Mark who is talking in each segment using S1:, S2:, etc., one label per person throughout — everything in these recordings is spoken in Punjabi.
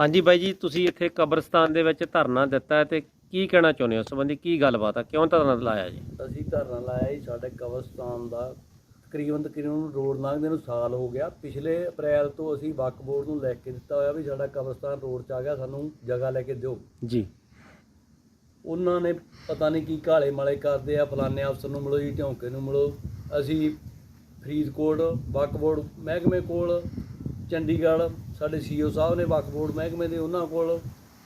S1: ਹਾਂਜੀ ਬਾਈ ਜੀ ਤੁਸੀਂ ਇੱਥੇ ਕਬਰਸਤਾਨ ਦੇ ਵਿੱਚ ਧਰਨਾ ਦਿੱਤਾ ਤੇ ਕੀ ਕਹਿਣਾ ਚਾਹੁੰਦੇ ਹੋ? ਸੰਬੰਧੀ ਕੀ ਗੱਲਬਾਤ ਆ? ਕਿਉਂ ਧਰਨਾ ਲਾਇਆ ਜੀ?
S2: ਅਸੀਂ ਧਰਨਾ ਲਾਇਆ ਜੀ ਸਾਡੇ ਕਬਰਸਤਾਨ ਦਾ। ਤਕਰੀਬਨ ਤਕਰੀਬਨ ਰੋਡ ਲੰਘਦੇ ਨੂੰ ਸਾਲ ਹੋ ਗਿਆ। ਪਿਛਲੇ ਅਪ੍ਰੈਲ ਤੋਂ ਅਸੀਂ ਵਕਫ ਬੋਰਡ ਨੂੰ ਲੈ ਕੇ ਦਿੱਤਾ ਹੋਇਆ ਵੀ ਸਾਡਾ ਕਬਰਸਤਾਨ ਰੋਡ 'ਚ ਆ ਗਿਆ ਸਾਨੂੰ ਜਗ੍ਹਾ ਲੈ ਕੇ ਦਿਓ।
S1: ਜੀ।
S2: ਉਹਨਾਂ ਨੇ ਪਤਾ ਨਹੀਂ ਕੀ ਘਾਲੇ ਮਾਲੇ ਕਰਦੇ ਆ ਫਲਾਣੇ ਅਫਸਰ ਨੂੰ ਮਿਲੋ ਜੀ ਢੌਂਕੇ ਨੂੰ ਮਿਲੋ। ਅਸੀਂ ਫਰੀਦਕੋਟ ਵਕਫ ਬੋਰਡ ਮਹਿਕਮੇ ਕੋਲ ਚੰਡੀਗੜ੍ਹ, ਸਾਡੇ ਸੀਓ ਸਾਹਿਬ ਨੇ ਵਕਫ ਬੋਰਡ ਮਹਿਕਮੇ ਦੇ, ਉਹਨਾਂ ਕੋਲ,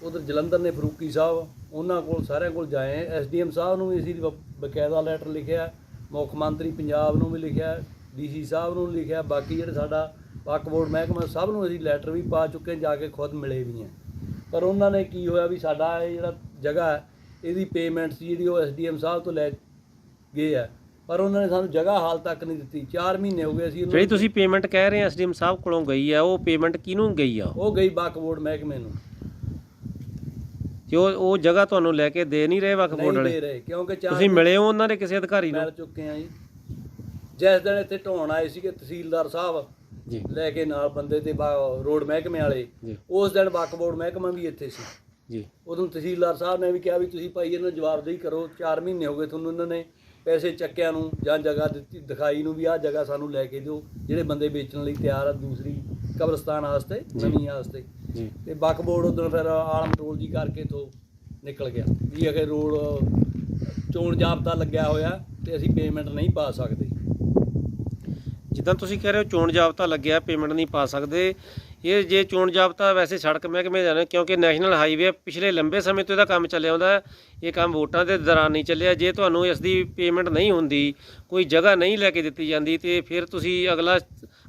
S2: ਉਧਰ ਜਲੰਧਰ ਨੇ ਫਰੂਕੀ ਸਾਹਿਬ, ਉਹਨਾਂ ਕੋਲ ਸਾਰਿਆਂ ਕੋਲ ਜਾਏ ਐਸਡੀਐਮ ਸਾਹਿਬ ਨੂੰ ਵੀ ਅਸੀਂ ਬ- ਬਕਾਇਦਾ ਲੈਟਰ ਲਿਖਿਆ ਮੁੱਖ ਮੰਤਰੀ ਪੰਜਾਬ ਨੂੰ ਵੀ ਲਿਖਿਆ ਡੀਸੀ ਸਾਹਿਬ ਨੂੰ ਲਿਖਿਆ ਬਾਕੀ ਜਿਹੜੇ ਸਾਡਾ ਵਕਫ ਬੋਰਡ ਮਹਿਕਮਾ, ਸਭ ਨੂੰ ਅਸੀਂ ਲੈਟਰ ਵੀ ਪਾ ਚੁੱਕੇ ਜਾ ਕੇ ਖੁਦ ਮਿਲੇ ਵੀ ਆ ਪਰ ਉਹਨਾਂ ਨੇ ਕੀ ਹੋਇਆ ਵੀ ਸਾਡਾ ਇਹ ਜਿਹੜਾ ਜਗ੍ਹਾ ਇਹਦੀ ਪੇਮੈਂਟ ਸੀ ਜਿਹੜੀ ਉਹ ਐਸਡੀਐਮ ਸਾਹਿਬ ਤੋਂ ਲੈ ਗਏ ਆ ਪਰ ਉਹਨਾਂ ਨੇ ਸਾਨੂੰ ਜਗ੍ਹਾ ਹਾਲ ਤੱਕ ਨਹੀਂ ਦਿੱਤੀ। 4 ਮਹੀਨੇ ਹੋ ਗਏ ਅਸੀਂ ਉਹਨਾਂ
S1: ਜਿਹੜੀ ਤੁਸੀਂ ਪੇਮੈਂਟ ਕਹਿ ਰਹੇ ਐਸਡੀਐਮ ਸਾਹਿਬ ਕੋਲੋਂ ਗਈ ਆ ਉਹ ਪੇਮੈਂਟ ਕਿਹਨੂੰ ਗਈ ਆ?
S2: ਉਹ ਗਈ ਵਕਫ ਬੋਰਡ ਮਹਿਕਮੇ ਨੂੰ।
S1: ਤੇ ਉਹ ਉਹ ਜਗ੍ਹਾ ਤੁਹਾਨੂੰ ਲੈ ਕੇ ਦੇ ਨਹੀਂ ਰਹੇ ਵਕਫ
S2: ਨਹੀਂ
S1: ਬੋਰਡ
S2: ਦੇ
S1: ਵਾਲੇ?
S2: ਰਹੇ ਕਿਉਂਕਿ ਚਾਰ
S1: ਤੁਸੀਂ ਮਿਲੇ ਹੋ ਉਹਨਾਂ ਦੇ ਕਿਸੇ ਅਧਿਕਾਰੀ ਨੂੰ?
S2: ਮਿਲ ਚੁੱਕੇ ਆ ਜੀ। ਜਿਸ ਦਿਨ ਇੱਥੇ ਢਾਉਣ ਆਏ ਸੀਗੇ ਤਹਿਸੀਲਦਾਰ ਸਾਹਿਬ
S1: ਜੀ।
S2: ਲੈ ਕੇ ਨਾਲ ਬੰਦੇ ਤੇ ਬਾ- ਰੋਡ ਮਹਿਕਮੇ ਵਾਲੇ
S1: ਜੀ।
S2: ਉਸ ਦਿਨ ਵਕਫ ਬੋਰਡ ਮਹਿਕਮਾ ਵੀ ਇੱਥੇ ਸੀ।
S1: ਜੀ।
S2: ਉਦੋਂ ਤਹਿਸੀਲਦਾਰ ਸਾਹਿਬ ਨੇ ਵੀ ਕਿਹਾ ਵੀ ਤੁਸੀਂ ਭਾਈ ਇਹਨਾਂ ਨੂੰ ਜਵਾਬਦੇਹੀ ਕਰੋ 4 ਮਹੀਨੇ ਹੋ ਗਏ ਤੁਹਾਨੂੰ ਇਹਨਾਂ ਨੇ ਪੈਸੇ ਚੱਕਿਆਂ ਨੂੰ ਜਾਂ ਜਗ੍ਹਾ ਦਿੱਤੀ ਦਿਖਾਈ ਨੂੰ ਵੀ ਆਹ ਜਗ੍ਹਾ ਸਾਨੂੰ ਲੈ ਕੇ ਦਿਓ ਜਿਹੜੇ ਬੰਦੇ ਵੇਚਣ ਲਈ ਤਿਆਰ ਆ ਦੂਸਰੀ ਕਬਰਸਤਾਨ ਵਾਸਤੇ ਨਵੀਂ ਵਾਸਤੇ। ਤੇ ਬੱਕ ਬੋਰਡ ਉਦੋਂ ਫਿਰ ਆਲਮ ਟੋਲ ਜੀ ਕਰਕੇ ਤੋਂ ਨਿਕਲ ਗਿਆ। ਵੀ ਅਗੇ ਰੋਡ ਚੋਣ ਜਾਬਤਾ ਲੱਗਿਆ ਹੋਇਆ ਤੇ ਅਸੀਂ ਪੇਮੈਂਟ ਨਹੀਂ ਪਾ ਸਕਦੇ।
S1: ਜਿੱਦਾਂ ਤੁਸੀਂ ਕਹਿ ਰਹੇ ਹੋ ਚੋਣ ਜਾਬਤਾ ਲੱਗਿਆ ਪੇਮੈਂਟ ਨਹੀਂ ਪਾ ਸਕਦੇ। ਇਹ ਜੇ ਚੋਣ ਜਾਬਤਾ ਵੈਸੇ ਸੜਕ ਮਹਿਕਮੇ ਦਾ ਨੇ ਕਿਉਂਕਿ ਨੈਸ਼ਨਲ ਹਾਈਵੇ ਪਿਛਲੇ ਲੰਬੇ ਸਮੇਂ ਤੋਂ ਇਹਦਾ ਕੰਮ ਚੱਲਿਆ ਆਉਂਦਾ ਹੈ। ਇਹ ਕੰਮ ਵੋਟਾਂ ਦੇ ਦੌਰਾਨ ਨਹੀਂ ਚੱਲਿਆ। ਜੇ ਤੁਹਾਨੂੰ ਇਸ ਦੀ ਪੇਮੈਂਟ ਨਹੀਂ ਹੁੰਦੀ ਕੋਈ ਜਗ੍ਹਾ ਨਹੀਂ ਲੈ ਕੇ ਦਿੱਤੀ ਜਾਂਦੀ ਤੇ ਫਿਰ ਤੁਸੀਂ ਅਗਲਾ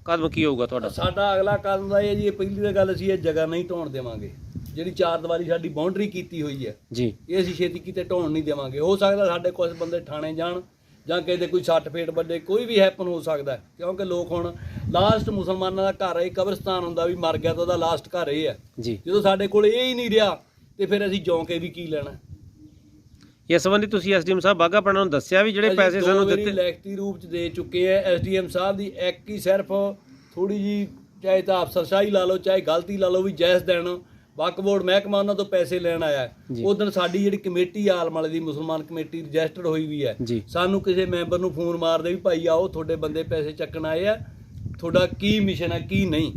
S1: ਕਦਮ ਕੀ ਹੋਊਗਾ ਤੁਹਾਡਾ?
S2: ਸਾਡਾ ਅਗਲਾ ਕਦਮ ਦਾ ਇਹ ਜੀ ਇਹ ਪਹਿਲੀ ਤਾਂ ਗੱਲ ਅਸੀਂ ਇਹ ਜਗ੍ਹਾ ਨਹੀਂ ਢਾਉਣ ਦੇਵਾਂਗੇ। ਜਿਹੜੀ ਚਾਰ ਦੀਵਾਰੀ ਸਾਡੀ ਬਾਉਂਡਰੀ ਕੀਤੀ ਹੋਈ ਹੈ
S1: ਜੀ।
S2: ਇਹ ਅਸੀਂ ਛੇਤੀ ਕਿਤੇ ਢਾਉਣ ਨਹੀਂ ਦੇਵਾਂਗੇ। ਹੋ ਸਕਦਾ ਸਾਡੇ ਕੁਝ ਬੰਦੇ ਥਾਣੇ ਜਾਣ ਜਾਂ ਕਿਸੇ ਦੇ ਕੋਈ ਸੱਟ ਫੇਟ ਵੱਡੇ ਕੋਈ ਵੀ ਹੈਪਨ ਹੋ ਸਕਦਾ। ਕਿਉਂਕਿ ਲੋਕ ਹੁਣ ਲਾਸਟ ਮੁਸਲਮਾਨਾਂ ਦਾ ਘਰ ਹੈ ਕਬਰਸਤਾਨ ਹੁੰਦਾ ਵੀ ਮਰ ਗਿਆ ਤਾਂ ਉਹਦਾ ਲਾਸਟ ਘਰ ਇਹ ਹੈ।
S1: ਜੀ।
S2: ਜਦੋਂ ਸਾਡੇ ਕੋਲ ਇਹ ਹੀ ਨਹੀਂ ਰਿਹਾ ਤੇ ਫਿਰ ਅਸੀਂ ਜੌਂ ਕੇ ਵੀ ਕੀ ਲੈਣਾ?
S1: ਇਸ ਸੰਬੰਧੀ ਤੁਸੀਂ ਐਸਡੀਐਮ ਸਾਹਿਬ ਬਾਗਾਪਣਾ ਨੂੰ ਦੱਸਿਆ ਵੀ ਜਿਹੜੇ ਪੈਸੇ ਸਾਨੂੰ ਦਿੱਤੇ
S2: ਲਿਖਤੀ ਰੂਪ ਚ ਦੇ ਚੁੱਕੇ ਆ। ਐਸਡੀਐਮ ਸਾਹਿਬ ਦੀ ਇੱਕ ਹੀ ਸਿਰਫ ਥੋੜੀ ਜੀ ਚਾਹੇ ਤਾਂ ਅਫਸਰਸ਼ਾਹੀ ਲਾ ਲਓ ਚਾਹੇ ਗਲਤੀ ਲਾ ਲਓ ਵੀ ਜੈਸ ਦੇਣ। ਵਕਫ ਬੋਰਡ ਮਹਿਕਮਾ ਉਹਨਾਂ ਤੋਂ ਪੈਸੇ ਲੈਣ ਆਇਆ। ਉਸ ਦਿਨ ਸਾਡੀ ਜਿਹੜੀ ਕਮੇਟੀ ਆ ਆਲਮ ਵਾਲੇ ਦੀ ਮੁਸਲਮਾਨ ਕਮੇਟੀ ਰਜਿਸਟਰਡ ਹੋਈ ਵੀ ਹੈ। ਸਾਨੂੰ ਕਿਸੇ ਮੈਂਬਰ ਨੂੰ ਫੋਨ ਮਾਰਦੇ ਵੀ ਭਾਈ ਆਓ ਤੁਹਾਡੇ ਬੰਦੇ ਪੈਸੇ ਚੱਕਣ ਆਏ ਆ। ਤੁਹਾਡਾ ਕੀ ਮਿਸ਼ਨ ਹੈ ਕੀ ਨਹੀਂ?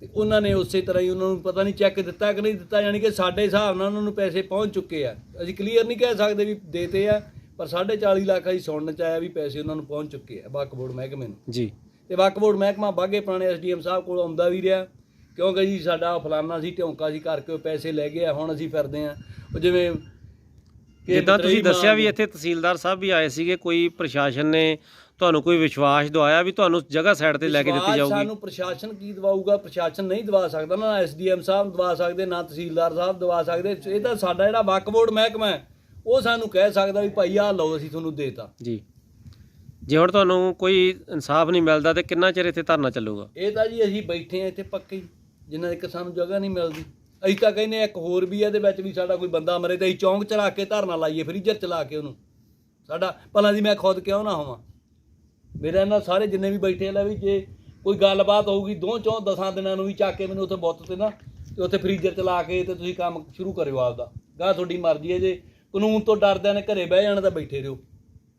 S2: ਤੇ ਉਹਨਾਂ ਨੇ ਉਸੇ ਤਰ੍ਹਾਂ ਹੀ ਉਹਨਾਂ ਨੂੰ ਪਤਾ ਨਹੀਂ ਚੈੱਕ ਦਿੱਤਾ ਕਿ ਨਹੀਂ ਦਿੱਤਾ ਯਾਨੀ ਕਿ ਸਾਡੇ ਹਿਸਾਬ ਨਾਲ ਉਹਨਾਂ ਨੂੰ ਪੈਸੇ ਪਹੁੰਚ ਚੁੱਕੇ ਆ। ਅਸੀਂ ਕਲੀਅਰ ਨਹੀਂ ਕਹਿ ਸਕਦੇ ਵੀ ਦੇਤੇ ਆ ਪਰ 40.5 ਲੱਖ ਅਸੀਂ ਸੁਣਨ ਚ ਆਇਆ ਵੀ ਪੈਸੇ ਉਹਨਾਂ ਨੂੰ ਪਹੁੰਚ ਚੁੱਕੇ ਆ ਵਕਫ ਬੋਰਡ ਮਹਿਕਮੇ ਨੂੰ।
S1: ਜੀ।
S2: ਤੇ ਵਕਫ ਬੋਰਡ ਮਹਿਕਮਾ ਬਾਗੇ ਪੁਰਾਣੇ ਐਸਡੀਐਮ ਸਾਹਿਬ ਕੋਲ ਆਉਂਦਾ ਵੀ ਰਿਹਾ। ਕਿਉਂਕਿ ਜੀ ਸਾਡਾ ਫਲਾਨਾ ਸੀ ਢੌਂਕਾ ਸੀ ਕਰਕੇ ਉਹ ਪੈਸੇ ਲੈ ਗਏ ਆ ਹੁਣ ਅਸੀਂ ਫਿਰਦੇ ਆ। ਉਹ ਜਿਵੇਂ ਕਿ
S1: ਜਿੱਦਾਂ ਤੁਸੀਂ ਦੱਸਿਆ ਵੀ ਇੱਥੇ ਤਹਿਸੀਲਦਾਰ ਸਾਹਿਬ ਵੀ ਆਏ ਸੀਗੇ ਕੋਈ ਪ੍ਰਸ਼ਾਸਨ ਨੇ ਤੁਹਾਨੂੰ ਕੋਈ ਵਿਸ਼ਵਾਸ ਦਵਾਇਆ ਵੀ ਤੁਹਾਨੂੰ ਜਗ੍ਹਾ ਸਾਈਡ ਤੇ ਲੈ ਕੇ ਦਿੱਤੀ
S2: ਵਿਸ਼ਵਾਸ
S1: ਜਾਊਗੀ?
S2: ਸਾਨੂੰ ਪ੍ਰਸ਼ਾਸਨ ਕੀ ਦਵਾਊਗਾ? ਪ੍ਰਸ਼ਾਸਨ ਨਹੀਂ ਦਵਾ ਸਕਦਾ ਨਾ ਐਸਡੀਐਮ ਸਾਹਿਬ ਦਵਾ ਸਕਦੇ ਨਾ ਤਹਿਸੀਲਦਾਰ ਸਾਹਿਬ ਦਵਾ ਸਕਦੇ। ਇਹ ਤਾਂ ਸਾਡਾ ਜਿਹੜਾ ਵਕਫ ਬੋਰਡ ਮਹਿਕਮਾ ਹੈ ਉਹ ਸਾਨੂੰ ਕਹਿ ਸਕਦਾ ਵੀ ਭਾਈ ਆਹ ਲਓ ਅਸੀਂ ਤੁਹਾਨੂੰ ਦੇਤਾ।
S1: ਜੀ। ਜੇ ਹੁਣ ਤੁਹਾਨੂੰ ਕੋਈ ਇਨਸਾਫ ਨਹੀਂ ਮਿਲਦਾ ਤੇ ਕਿੰਨਾ ਚਿਰ ਇੱਥੇ ਧਰਨਾ ਚੱਲੂਗਾ?
S2: ਇਹ ਤਾਂ ਜੀ ਅਸੀਂ ਬੈਠੇ ਆ ਇੱਥੇ ਪੱਕੇ ਹੀ। ਜਿੰਨਾ ਤੱਕ ਸਾਨੂੰ ਜਗ੍ਹਾ ਨਹੀਂ ਮਿਲਦੀ। ਅਸੀਂ ਤਾਂ ਕਹਿੰਦੇ ਇੱਕ ਹੋਰ ਵੀ ਇਹਦੇ ਵਿੱਚ ਵੀ ਸਾਡਾ ਕੋਈ ਬੰਦਾ ਮਰੇ ਤੇ ਅਸੀਂ ਚੌਂਕ ਚ ਕੇ ਧਰਨਾ ਲਾਈਏ ਫਰੀਜਰ ਚਲਾ ਕੇ ਉਹਨੂੰ। ਸਾਡਾ ਭਲਾ ਦੀ ਮੈਂ ਖੁਦ ਕਿਉਂ ਨਾ ਹੋਵਾਂ? ਮੇਰੇ ਨਾਲ ਸਾਰੇ ਜਿੰਨੇ ਵੀ ਬੈਠੇ ਲੈ ਵੀ ਜੇ ਕੋਈ ਗੱਲਬਾਤ ਹੋਊਗੀ, ਦੋ ਚੌਂ ਦਸਾਂ ਦਿਨਾਂ ਨੂੰ ਵੀ ਚੱਕ ਕੇ ਮੈਨੂੰ ਉੱਥੇ ਬੁੱਤ ਤੇ ਨਾ, ਤੇ ਉੱਥੇ ਫਰੀਜਰ ਚਲਾ ਕੇ ਤੇ ਤੁਸੀਂ ਕੰਮ ਸ਼ੁਰੂ ਕਰਿਓ ਆਪਦਾ। ਗਾਹ ਤੁਹਾਡੀ ਮਰਜ਼ੀ ਹੈ ਜੇ। ਕਾਨੂੰਨ ਤੋਂ ਡਰਦਿਆਂ ਨੇ ਘਰੇ ਬਹਿ ਜਾਣਾ ਤਾਂ ਬੈਠੇ ਰਹੋ।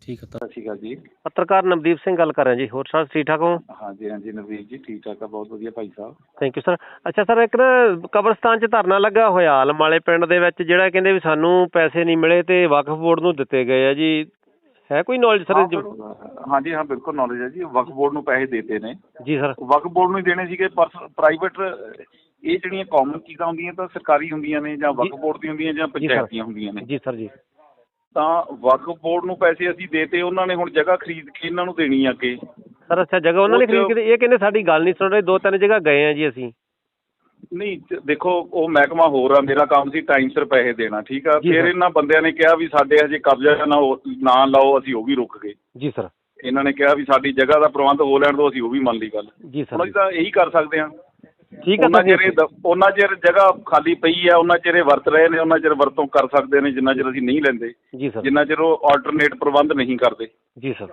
S1: ਠੀਕ ਹੈ ਤਾਂ।
S3: ਸਤਿ ਸ਼੍ਰੀ ਅਕਾਲ ਜੀ।
S1: ਪੱਤਰਕਾਰ ਨਵਦੀਪ ਸਿੰਘ ਗੱਲ ਕਰ ਰਿਹਾ ਜੀ। ਹੋਰ ਸਰ ਠੀਕ ਠਾਕ ਹੋ?
S3: ਹਾਂਜੀ ਹਾਂਜੀ ਨਵੀਰ ਜੀ ਠੀਕ ਠਾਕ ਆ ਬਹੁਤ ਵਧੀਆ ਭਾਈ ਸਾਹਿਬ।
S1: ਥੈਂਕ ਯੂ ਸਰ ਅੱਛਾ ਸਰ ਇੱਕ ਨਾ ਕਬਰਸਤਾਨ 'ਚ ਧਰਨਾ ਲੱਗਾ ਹੋਇਆ ਆਲਮ ਵਾਲੇ ਪਿੰਡ ਦੇ ਵਿੱਚ ਜਿਹੜਾ ਕਹਿੰਦੇ ਵੀ ਸਾਨੂੰ ਪੈਸੇ ਨਹੀਂ ਮਿਲੇ ਤੇ ਵਕਫ ਬੋਰਡ ਨੂੰ ਦਿੱਤੇ ਗਏ ਆ ਜੀ। ਹੈ ਕੋਈ ਨੌਲੇਜ ਸਰ
S3: ਹਾਂ, ਹਾਂਜੀ ਹਾਂ ਬਿਲਕੁਲ ਨੌਲੇਜ ਹੈ ਜੀ। ਵਕਫ ਬੋਰਡ ਨੂੰ ਪੈਸੇ ਦੇਤੇ ਨੇ।
S1: ਜੀ ਸਰ
S3: ਵਕਫ ਬੋਰਡ ਨੂੰ ਹੀ ਦੇਣੇ ਸੀਗੇ ਪਰ ਪ੍ਰਾਈਵੇਟ ਇਹ ਜਿਹੜੀਆਂ ਕਾਮਨ ਚੀਜ਼ਾਂ ਹੁੰਦੀਆਂ ਤਾਂ ਸਰਕਾਰੀ ਹੁੰਦੀਆਂ ਨੇ ਜਾਂ ਵਕਫ ਬੋਰਡ ਦੀਆਂ ਹੁੰਦੀਆਂ ਜਾਂ
S1: ਸਰ।
S3: ਪੰਚਾਇਤੀਆਂ ਹੁੰਦੀਆਂ ਨੇ।
S1: ਜੀ ਸਰ ਜੀ।
S3: ਤਾਂ ਵਕਫ ਬੋਰਡ ਨੂੰ ਪੈਸੇ ਅਸੀਂ ਦੇਤੇ ਉਹਨਾਂ ਨੇ ਹੁਣ ਜਗ੍ਹਾ ਖਰੀਦ ਕੇ ਇਹਨਾਂ ਨੂੰ ਦੇਣੀ ਆ ਅੱਗੇ।
S1: ਸਰ ਅੱਛਾ ਜਗ੍ਹਾ ਉਹਨਾਂ ਨੇ ਖਰੀਦ ਕੇ ਇਹ ਕਹਿੰਦੇ ਸਾਡੀ ਗੱਲ ਨਹੀਂ ਸੁਣ ਰਹੇ ਦੋ ਤਿੰਨ ਜਗ੍ਹਾ ਗਏ ਆ ਜੀ ਅਸੀਂ।
S3: ਨਹੀਂ ਤੇ ਦੇਖੋ ਉਹ ਮਹਿਕਮਾ ਹੋਰ ਆ ਮੇਰਾ ਕੰਮ ਸੀ ਟਾਈਮ ਸਿਰ ਪੈਸੇ ਦੇਣਾ ਠੀਕ ਆ?
S1: ਜੀ
S3: ਫਿਰ
S1: ਸਰ।
S3: ਇਹਨਾਂ ਬੰਦਿਆਂ ਨੇ ਕਿਹਾ ਵੀ ਸਾਡੇ ਹਜੇ ਕਬਜ਼ਾ ਨਾ ਹੋ- ਨਾ ਲਾਓ ਅਸੀਂ ਉਹ ਵੀ ਰੁਕ ਗਏ।
S1: ਜੀ ਸਰ।
S3: ਇਹਨਾਂ ਨੇ ਕਿਹਾ ਵੀ ਸਾਡੀ ਜਗ੍ਹਾ ਦਾ ਪ੍ਰਬੰਧ ਹੋ ਲੈਣ ਦਿਓ ਅਸੀਂ ਉਹ ਵੀ ਮੰਨ ਲਈ ਗੱਲ।
S1: ਜੀ
S3: ਹੁਣ
S1: ਸਰ
S3: ਅਸੀਂ ਤਾਂ ਇਹੀ ਕਰ ਸਕਦੇ ਹਾਂ।
S1: ਠੀਕ ਹੈ
S3: ਉਹਨਾਂ ਚਿਰ ਇਹ ਦ- ਉਹਨਾਂ ਚਿਰ ਜਗ੍ਹਾ ਖਾਲੀ ਪਈ ਆ ਉਹਨਾਂ ਚਿਰ ਇਹ ਵਰਤ ਰਹੇ ਨੇ ਉਹਨਾਂ ਚਿਰ ਵਰਤੋਂ ਕਰ ਸਕਦੇ ਨੇ ਜਿੰਨਾ ਚਿਰ ਅਸੀਂ ਨਹੀਂ ਲੈਂਦੇ।
S1: ਜੀ ਸਰ।
S3: ਜਿੰਨਾ ਚਿਰ ਉਹ ਆਲਟਰਨੇਟ ਪ੍ਰਬੰਧ ਨਹੀਂ ਕਰਦੇ।
S1: ਜੀ ਸਰ।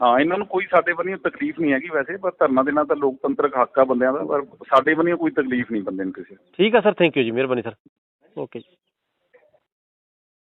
S3: ਹਾਂ ਇਹਨਾਂ ਨੂੰ ਕੋਈ ਸਾਡੇ ਵੱਲੋਂ ਤਕਲੀਫ ਨਹੀਂ ਹੈਗੀ ਵੈਸੇ ਪਰ ਧਰਨਾ ਦੇਣਾ ਤਾਂ ਲੋਕਤੰਤਰਕ ਹੱਕ ਆ ਬੰਦਿਆਂ ਦਾ ਪਰ ਸਾਡੇ ਵੱਲੋਂ ਕੋਈ ਤਕਲੀਫ ਨਹੀਂ ਬੰਦੇ ਨੂੰ ਕਿਸੇ
S1: ਠੀਕ ਆ ਸਰ ਥੈਂਕ ਯੂ ਜੀ ਮਿਹਰਬਾਨੀ ਸਰ। ਓਕੇ ਜੀ।